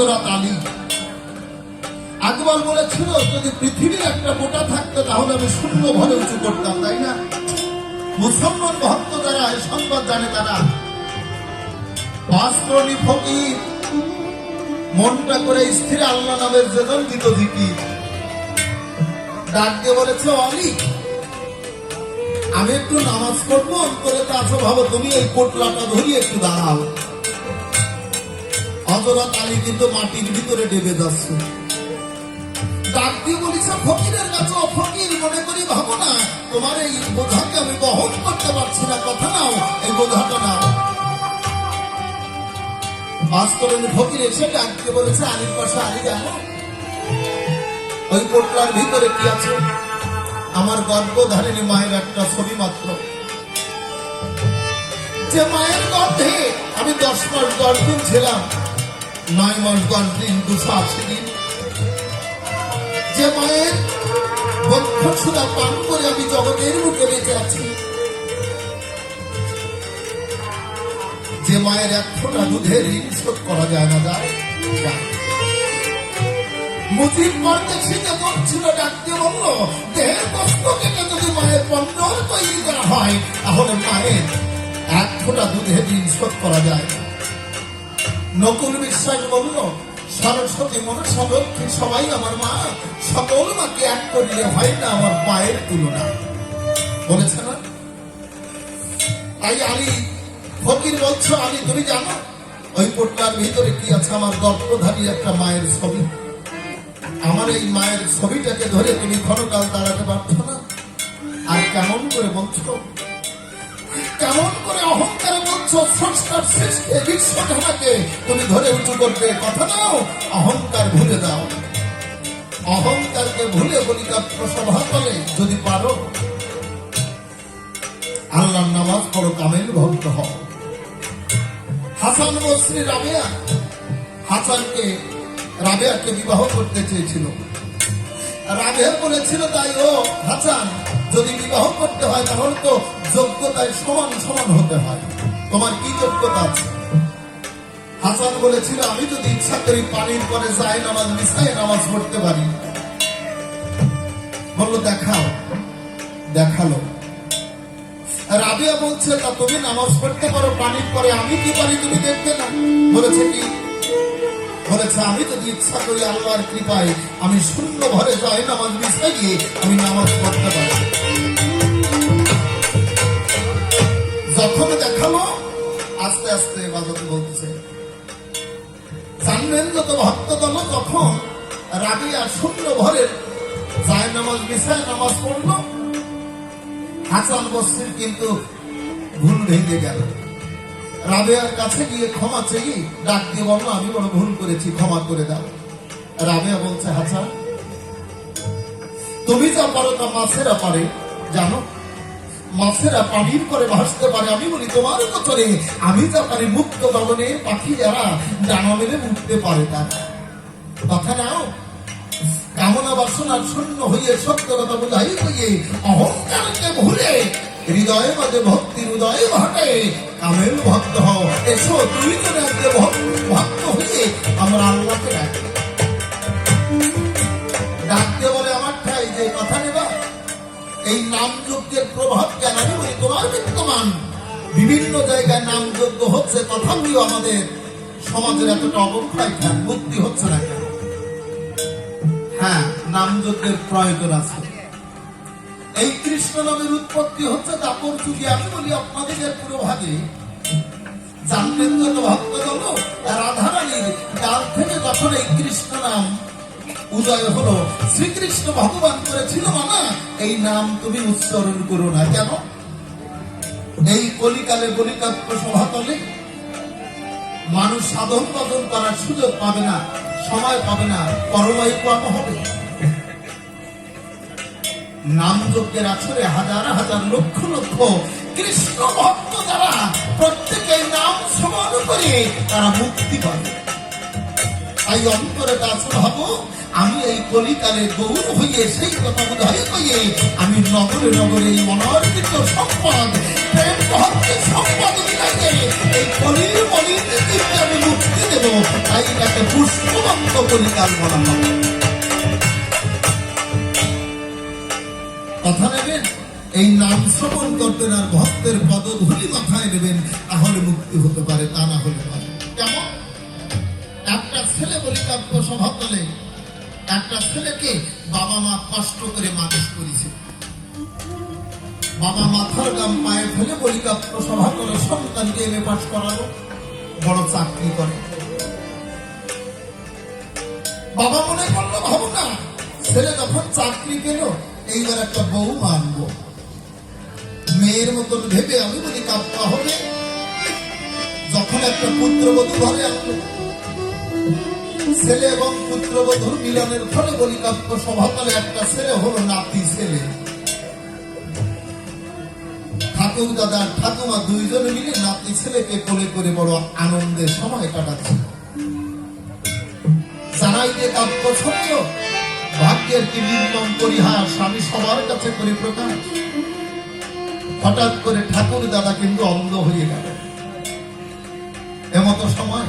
হজরত আলী। আকবর বলেছিল, যদি পৃথিবীর একটা মোটা থাকতো, তাহলে আমি শূন্য ভরে উঁচু করতাম, তাই না? মুসলমান ভক্ত যারা, এই সংবাদ জানে তারা। বাস্তরণী ফকির, মনটা করে স্থির আল্লাহ নামের যেজন দিত দিকি ডাক দিয়ে বলেছে, অলি, আমি একটু নামাজ পড়ব, অন্তরে তো আছো, ভাবো তুমি এই পোটলাটা ধরিয়ে একটু দাঁড়াও। হজরত আলী কিন্তু মাটির ভিতরে ডেবে যাচ্ছে। ডাক দিয়ে বলেছে, ফকিরের কাছে ফকির, মনে করি ভাবো না তোমার এই বোঝাকে আমি বহন করতে পারছি না। কথা নাও, এই বোঝাটা নাও। ফকির এসে ডাক দিয়ে বলেছে, আলীর পাশে আলী ওই পোটলার ভিতরে কি আছে? আমার গর্ভধারিণী মায়ের একটা ছবি মাত্র। যে মায়ের গর্ভে আমি দশ মাস দশ দিন ছিলাম। নয় মাস দশ দিন দুশো আশি যে মায়ের বক্ষণ সুদা পান করে আমি জগতের মুখে বেঁচে আছি যে মায়ের এক ফোঁটা দুধের ঋণ শোধ করা যায় না, যায়। মুজিব শিখে পড়ছিল ডাকতে বলল দেহের কষ্ট কেটে যদি মায়ের পণ্য তৈরি করা হয়, তাহলে মায়ের এক ফোঁটা দুধের ঋণ শোধ করা যায়। নকুল বিশ্বাস বলল, সরস্বতী মনসা লক্ষ্মী সবাই আমার মা। সকল মাকে এক করিলে হয় না আমার পায়ের তুলনা। বলেছে না? তাই আলী, ফকির বলছো, আলী, তুমি জানো, ওই পোটলার ভিতরে কি আছে আমার গর্ভধারী একটা মায়ের ছবি? আমার এই মায়ের ছবিটাকে ধরে তুমি ক্ষণকাল দাঁড়াতে পারছ না। আর কেমন করে বলছো কেমন করে অহংকারে বলছো স্রষ্টার সৃষ্টি বিশ্বধামাকে তুমি ধরে উঁচু করবে, কথা দাও, অহংকার ভুলে দাও অহংকারকে ভুলে বলিকাত্ম সভা বলে যদি পারো, আল্লাহর নামাজ পড়ো, কামেল ভক্ত হও। হাসান বসরি রাবেয়া, হাসানকে, রাবেয়াকে বিবাহ করতে চেয়েছিল। রাবেয়া বলেছিল, তাই ও হাসান, যদি বিবাহ করতে হয় তাহলে তো যোগ্যতায় সমান সমান হতে হয়। তোমার কি যোগ্যতা আছে? হাসান বলেছিল, আমি যদি ইচ্ছা করি পানির পরে যাই নামাজ মিশাই নামাজ পড়তে পারি। বলল, দেখাও, দেখাল। রাবিয়া বলছে, তা তুমি নামাজ পড়তে পারো, পানির পরে আমি কি পারি তুমি দেখবে না? বলেছে কি? বলেছে, আমি যদি ইচ্ছা করি আল্লাহর কৃপায়, আমি শূন্য ভরে যাই নামাজ মিশাই গিয়ে আমি নামাজ পড়তে পারি। যখন দেখাল আস্তে আস্তে বাজতে বলতেছে, জানবেন যত ভক্ত দল তখন রাবিয়া শূন্য ভরের যায় নামাজ মিশায় নামাজ পড়ল। হাসান বস্তির কিন্তু ভুল ভেঙে গেল। রাবেয়ার কাছে গিয়ে ক্ষমা চেয়ে ডাক দিয়ে বলল, আমি বড় ভুল করেছি, ক্ষমা করে দাও। রাবেয়া বলছে, হাসান, তুমি যা পারো তা মাছেরা পারে, জানো? মাছেরা পানির করে ভাসতে পারে। আমি বলি, তোমার চলে আমি যা পারি মুক্ত গগনে পাখি যারা ডানা মেলে উঠতে পারে তারা কথা নাও। কামনা বাসনার শূন্য হইয়ে সত্য কথা বোঝাই হইয়ে অহংকারকে ভুলে হৃদয়ে মাঝে ভক্তির উদয় ঘটে কামেল ভক্ত হও। এসো তুই তো ভক্ত হইয়ে আমরা আল্লাহকে আমি বলি তোমার বিদ্যমান। বিভিন্ন জায়গায় নাম যজ্ঞ হচ্ছে, তথাপিও আমাদের সমাজের এতটা অবক্ষয় কেন মুক্তি হচ্ছে না কেন? হ্যাঁ নাম যজ্ঞের প্রয়োজন আছে। এই কৃষ্ণ উৎপত্তি হচ্ছে দাপর যুগে। আমি বলি আপনাদের পুরো ভাগে জানবেন যত ভক্ত গেল রাধারানীর কাল থেকে যখন এই কৃষ্ণ নাম উদয় হলো। শ্রীকৃষ্ণ ভগবান করেছিল মানা এই নাম তুমি উচ্চারণ করো না কেন? এই কলিকালে বলিকাত্ম সভাতলে মানুষ সাধন ভজন করার সুযোগ পাবে না, সময় পাবে না পরবায়ু কর্ম হবে। নাম যজ্ঞের আসরে হাজার হাজার লক্ষ লক্ষ কৃষ্ণ ভক্ত যারা প্রত্যেকে নাম সমান করে তারা মুক্তি পাবে। তাই অন্তরে কাছে ভাবো আমি এই কলিকালে গৌর হইয়ে সেই কথা কইয়ে আমি নগরে নগরে এই মনোর্জিত সম্পদ এই নেবেন? এই নাম শ্রবণ করতেন আর ভক্তের পদধূলি মাথায় নেবেন, তাহলে মুক্তি হতে পারে তা ছেলেকে বাবা মা কষ্ট করে মানুষ করেছে। বাবা মাথার গাম পায়ে ফেলে বলি কাব্য স্বভাব করে সন্তানকে এম এ পাশ করালো, বড় চাকরি করে। বাবা মনে করল ভাবো না ছেলে যখন চাকরি পেল, এইবার একটা বউ আনব মেয়ের মতন ভেবে আমি বলি কাপ্পা হবে যখন একটা পুত্রবধূ ঘরে আনলো ছেলে এবং পুত্রবধূর মিলনের ফলে বলি কাপ্য সভাতলে একটা ছেলে হলো নাতি ছেলে। ঠাকুর দাদা ঠাকুমা দুইজন মিলে নাতি ছেলেকে কোলে করে বড় আনন্দের সময় কাটাচ্ছে। জানাই যে কাব্য সত্য, ভাগ্যের কি নির্মম পরিহার স্বামী সবার কাছে করে প্রকাশ। হঠাৎ করে ঠাকুর দাদা কিন্তু অন্ধ হয়ে গেল। এমতো সময়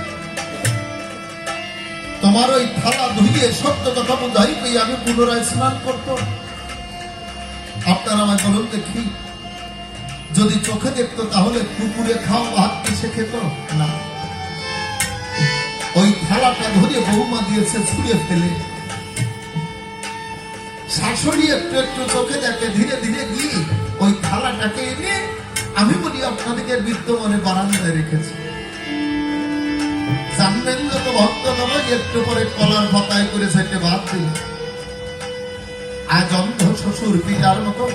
তোমার ওই থালা ধুইয়ে সত্য কথা বোঝাই পেয়ে আমি পুনরায় স্নান করতো আপনারা আমায় বলুন দেখি, যদি চোখে দেখতো তাহলে কুকুরে খাও ভাত কিসে খেত? না। ওই থালাটা ধরে বৌমা দিয়েছে ছুঁড়ে ফেলে। শাশুড়ি একটু একটু চোখে দেখে, ধীরে ধীরে গিয়ে ওই থালাটাকে এনে আমি বলি আপনাদের বিদ্যমানে বারান্দায় রেখেছি। জানবেন না তো ভক্ত বাবা একটু পরে কলার পাতায় করে সেটে বাদ দিল। আজ অন্ধ শ্বশুর পিতার মতো।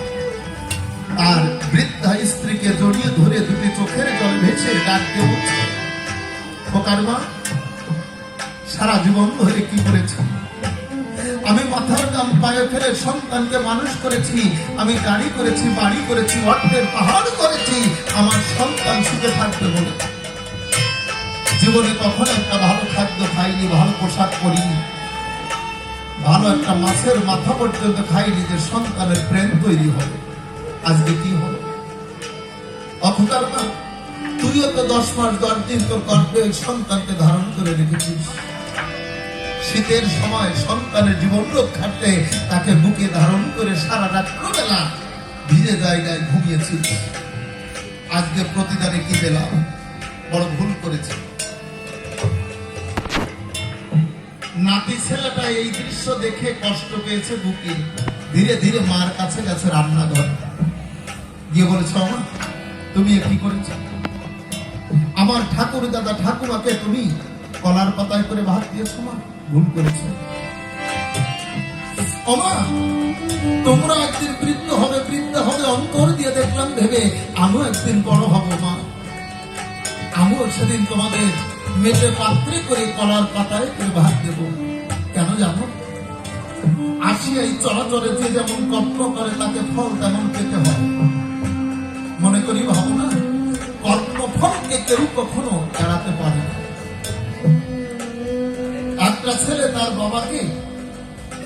আর বৃদ্ধা স্ত্রীকে জড়িয়ে ধরে দুটি চোখের জল ভেসে ডাকতে উঠছে খোকার মা, সারা জীবন ধরে কি করেছি? আমি মাথার গাম পায়ে ফেলে সন্তানকে মানুষ করেছি, আমি গাড়ি করেছি, বাড়ি করেছি, অর্থের পাহাড় করেছি, আমার সন্তান সুখে থাকবে বলে। জীবনে কখনো একটা ভালো খাদ্য খাইনি, ভালো পোশাক পরিনি। ভালো একটা মাছের মাথা পর্যন্ত খাইনি যে সন্তানের প্রেম তৈরি হবে। আজকে কি হলো অখতার না? তুইও তো দশ মাস, দশ দিন তোর গর্ভে সন্তানকে ধারণ করে রেখেছিস। শীতের সময় সন্তানের জীবন রক্ষার্থে তাকে বুকে ধারণ করে সারা রাত্রবেলা ভিজে জায়গায় ঘুমিয়েছিস। আজকে প্রতিদানে কি পেলাম? বড় ভুল করেছে। নাতি ছেলেটা এই দৃশ্য দেখে কষ্ট পেয়েছে বুকে। ধীরে ধীরে মার কাছে গেছে রান্নাঘর। গিয়ে বলেছ মা তুমি কি করেছ? আমার ঠাকুর দাদা ঠাকুমাকে তুমি কলার পাতায় করে ভাত দিয়েছ মা, ভুল করেছ। ওমা তোমরা একদিন বৃদ্ধ হবে বৃদ্ধ হবে, অন্তর দিয়ে দেখলাম ভেবে আমিও একদিন বড় হব মা। আমিও সেদিন তোমাদের মেটে পাত্রে করে কলার পাতায় করে ভাত দেব। কেন জানো? আসিয়া এই চলাচলে যে যেমন কর্ম করে তাকে ফল তেমন পেতে হয়। মনে করি ভাবো না কর্ম ফলকে কেউ কখনো এড়াতে পারে একটা ছেলে তার বাবাকে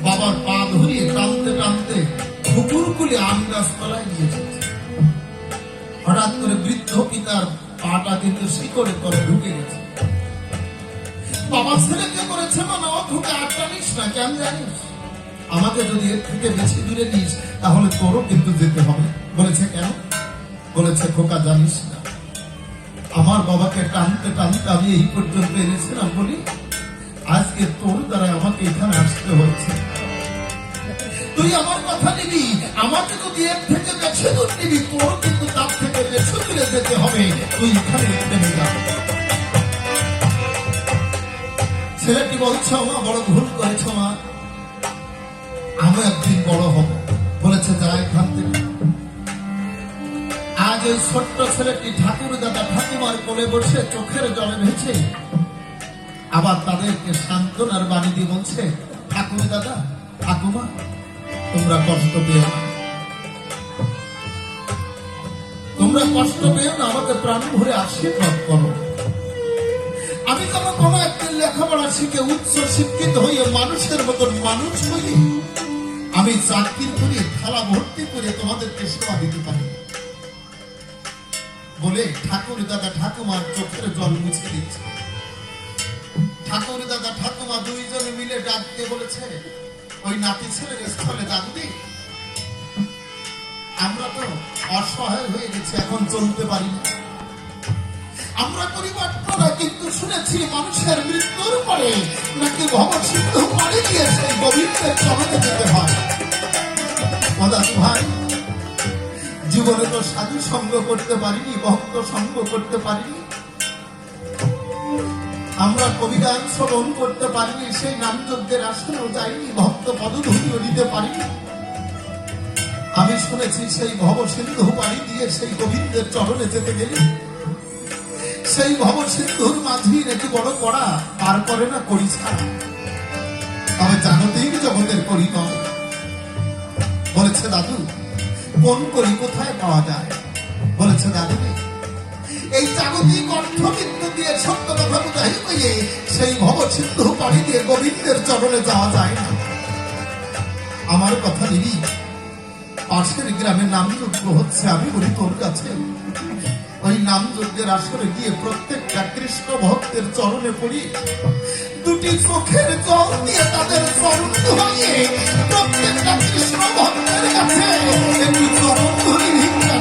বাবার পা ধরিয়ে টানতে টানতে কুকুরগুলি আম গাছতলায় নিয়ে এসেছে হঠাৎ করে বৃদ্ধ পিতার পাটা কিন্তু শিকড়ে করে ঢুকে গেছে। বাবা করেছে মানে অথুকে আটটা নিস না কেন জানিস আমাকে যদি এর থেকে বেশি দূরে নিস, তাহলে তোরও কিন্তু যেতে হবে। বলেছে কেন? বলেছে, খোকা, জানিস না। আমার বাবাকে টানতে টানতে আমি এই পর্যন্ত এনেছিলাম বলি, আজকে তোর দ্বারা আমাকে এখানে আসতে হয়েছে। তুই আমার কথা নিবি, আমাকে যদি এর থেকে বেছে দূর নিবি তোর কিন্তু তার থেকে বেছে দূরে যেতে হবে। তুই এখানে থেমে যা। বলছে মা, বড় ভুল করেছ মা। আমি একদিন বড় হব, বলেছে যা এখান থেকে। আজ ওই ছোট্ট ছেলেটি ঠাকুর দাদা ঠাকুমার কোলে বসে চোখের জলে ভেছে আবার তাদেরকে সান্ত্বনার বাণী দিয়ে বলছে ঠাকুর দাদা ঠাকুমা, তোমরা কষ্ট পেও না। তোমরা কষ্ট পেও না, আমাকে প্রাণ ভরে আশীর্বাদ করো। আমি যেন কোনো একদিন লেখাপড়া শিখে উচ্চ শিক্ষিত হয়ে মানুষের মতন মানুষ হয়ে আমি চাকরির করে, থালা ভর্তি করে তোমাদেরকে সেবা দিতে পারি। বলে ঠাকুর দাদা ঠাকুমার চোখের জল মুছে দিচ্ছে। ঠাকুর দাদা ঠাকুমা দুইজনে মিলে ডাক দিয়ে বলেছে, ওই নাতি ছেলের স্থলে ডাক দি আমরা তো অসহায় হয়ে গেছি, এখন চলতে পারি না। আমরা পরিবর্তন, কিন্তু শুনেছি মানুষের মৃত্যুর পরে নাকি ভব সিন্ধু দিয়ে সেই গোবিন্দের চরণে যেতে হয়। ভাই, জীবনে তো সাধু সঙ্গ করতে পারিনি, ভক্ত সঙ্গ করতে পারিনি। আমরা কবিগান শ্রবণ করতে পারিনি, সেই নামযজ্ঞের আসনেও যাইনি, ভক্ত পদধূলিও নিতে পারিনি। আমি শুনেছি সেই ভব সিন্ধু পাড়ি দিয়ে সেই গোবিন্দের চরণে যেতে গেলে সেই ভব সিন্ধুর মাঝি নাকি বড় করা পার করে না করি তবে জানতেই জগতের করি বলেছে, দাদু, কোন করি কোথায় পাওয়া যায়? বলেছে, দাদু, এই জাগতিক অর্থবিত্ত দিয়ে সত্য কথা বুঝাই পেয়ে সেই ভব সিন্ধু পাড়ি দিয়ে গোবিন্দের চরণে যাওয়া যায় না। আমার কথা দিদি, পাশের গ্রামে নামযজ্ঞ হচ্ছে আমি বলি তোর কাছে। ওই নাম যজ্ঞের আসরে গিয়ে প্রত্যেকটা কৃষ্ণ ভক্তের চরণে পড়ি। দুটি চোখের জল দিয়ে তাদের চরণ ধরিয়ে প্রত্যেকটা কৃষ্ণ ভক্তের কাছে চরণ ভিক্ষা